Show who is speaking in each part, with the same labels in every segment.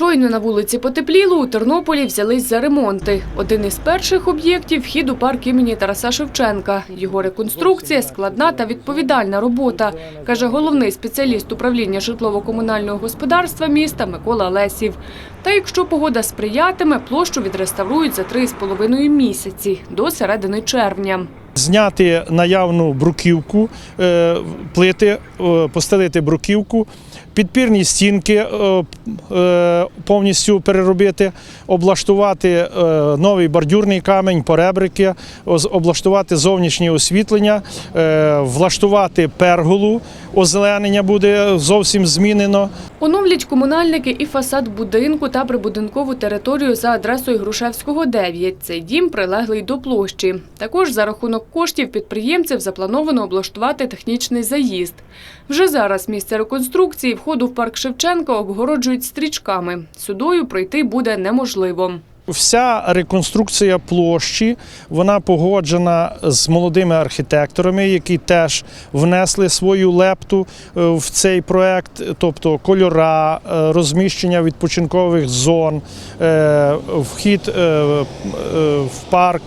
Speaker 1: Щойно на вулиці потепліло, у Тернополі взялись за ремонти. Один із перших об'єктів – вхід у парк імені Тараса Шевченка. Його реконструкція – складна та відповідальна робота, каже головний спеціаліст управління житлово-комунального господарства міста Микола Лесів. Та якщо погода сприятиме, площу відреставрують за 3,5 місяці до середини червня.
Speaker 2: Зняти наявну бруківку, е, плити, е, постелити бруківку, підпірні стінки е, повністю переробити, облаштувати новий бордюрний камінь, поребрики, облаштувати зовнішнє освітлення, влаштувати перголу, озеленення буде зовсім змінено.
Speaker 1: Оновлять комунальники і фасад будинку та прибудинкову територію за адресою Грушевського, 9. Цей дім прилеглий до площі. Також за рахунок коштів підприємців заплановано облаштувати технічний заїзд. Вже зараз місце реконструкції входу в парк Шевченка обгороджують стрічками. Сюдою пройти буде неможливо.
Speaker 2: Вся реконструкція площі вона погоджена з молодими архітекторами, які теж внесли свою лепту е, в цей проект, тобто кольора, е, розміщення відпочинкових зон, е, вхід в парк.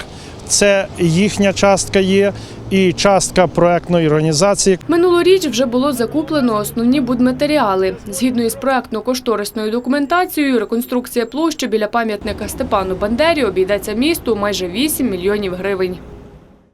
Speaker 2: Це їхня частка є і частка проектної організації,
Speaker 1: Минулоріч вже було закуплено основні будматеріали. Згідно із проектно-кошторисною документацією, реконструкція площі біля пам'ятника Степану Бандері обійдеться місту майже 8 мільйонів гривень.